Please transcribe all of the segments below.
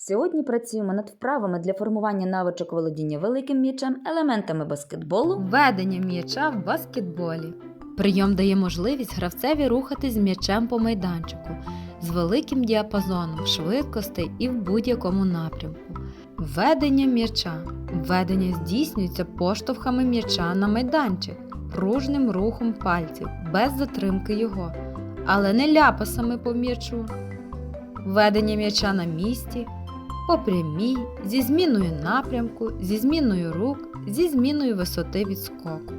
Сьогодні працюємо над вправами для формування навичок володіння великим м'ячем, елементами баскетболу. Введення м'яча в баскетболі. Прийом дає можливість гравцеві рухатись з м'ячем по майданчику з великим діапазоном швидкостей і в будь-якому напрямку. Введення м'яча. Введення здійснюється поштовхами м'яча на майданчик, пружним рухом пальців, без затримки його, але не ляпасами по м'ячу. Введення м'яча на місці, по зі зміною напрямку, зі зміною рук, зі зміною висоти відскоку.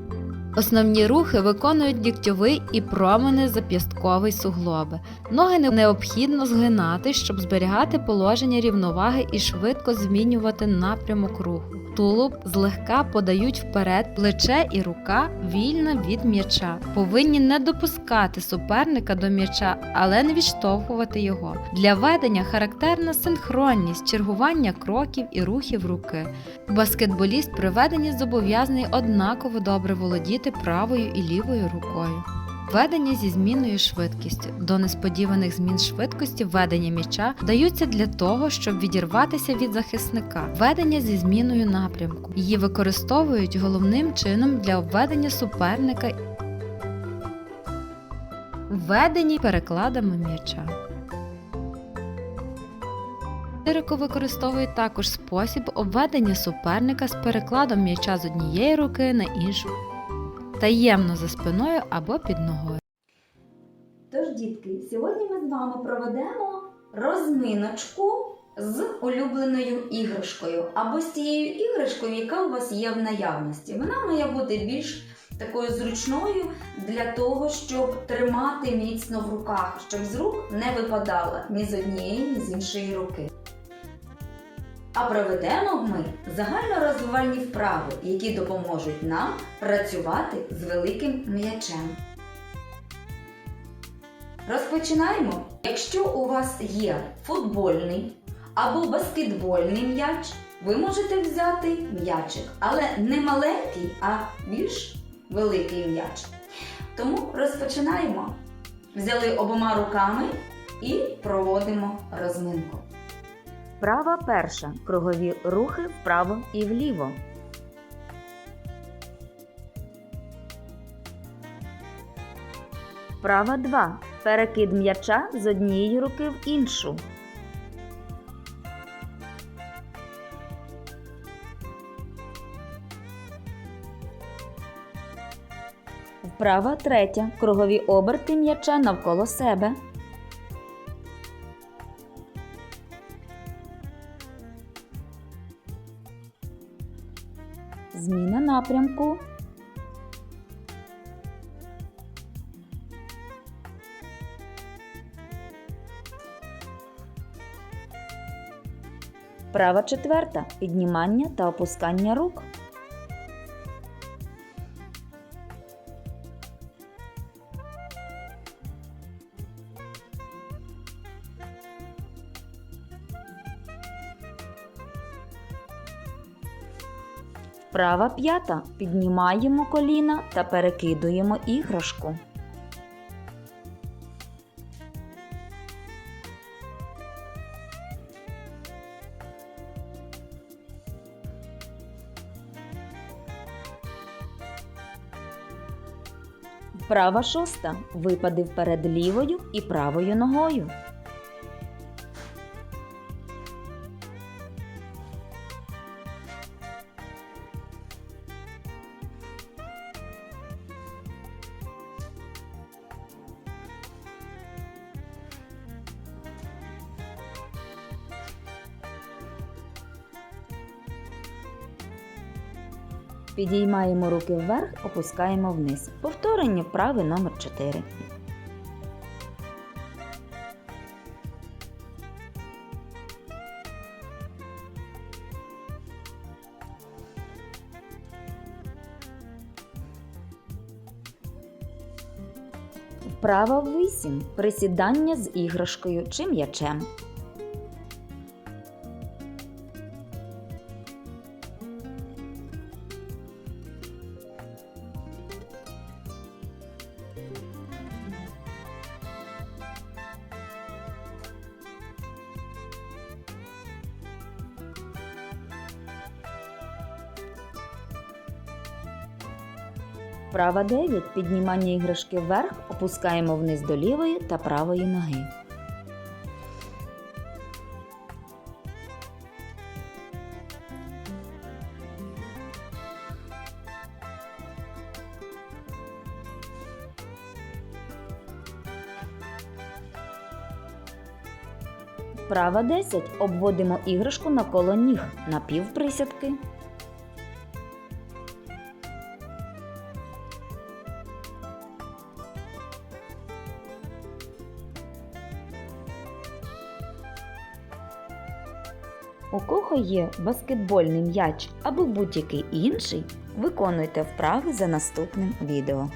Основні рухи виконують дігтьовий і промене зап'ястковий суглоби. Ноги необхідно згинати, щоб зберігати положення рівноваги і швидко змінювати напрямок руху. Тулуб злегка подають вперед, плече і рука вільно від м'яча. Повинні не допускати суперника до м'яча, але не відштовхувати його. Для ведення характерна синхронність, чергування кроків і рухів руки. Баскетболіст при веденні зобов'язаний однаково добре володіти правою і лівою рукою. Ведення зі зміною швидкістю. До несподіваних змін швидкості ведення м'яча даються для того, щоб відірватися від захисника. Ведення зі зміною напрямку. Її використовують головним чином для обведення суперника. Введені перекладами м'яча. Ірико використовує також спосіб обведення суперника з перекладом м'яча з однієї руки на іншу, таємно за спиною або під ногою. Тож, дітки, сьогодні ми з вами проведемо розминочку з улюбленою іграшкою або з тією іграшкою, яка у вас є в наявності. Вона має бути більш такою зручною для того, щоб тримати міцно в руках, щоб з рук не випадала ні з однієї, ні з іншої руки. А проведемо ми загальнорозвивальні вправи, які допоможуть нам працювати з великим м'ячем. Розпочинаємо. Якщо у вас є футбольний або баскетбольний м'яч, ви можете взяти м'ячик, але не маленький, а більш великий м'яч. Тому розпочинаємо. Взяли обома руками і проводимо розминку. Права перша. Кругові рухи вправо і вліво. Вправа 2. Перекид м'яча з однієї руки в іншу. Вправа третя. Кругові оберти м'яча навколо себе. Зміна напрямку. Права четверта. Піднімання та опускання рук. Права п'ята. Піднімаємо коліна та перекидуємо іграшку. Вправа шоста. Випади вперед лівою і правою ногою. Підіймаємо руки вверх, опускаємо вниз. Повторення вправи номер 4. Вправа 8. Присідання з іграшкою чи м'ячем. Вправа 9. Піднімання іграшки вверх опускаємо вниз до лівої та правої ноги. Вправа 10. Обводимо іграшку навколо ніг на півприсядки. У кого є баскетбольний м'яч або будь-який інший, виконуйте вправи за наступним відео.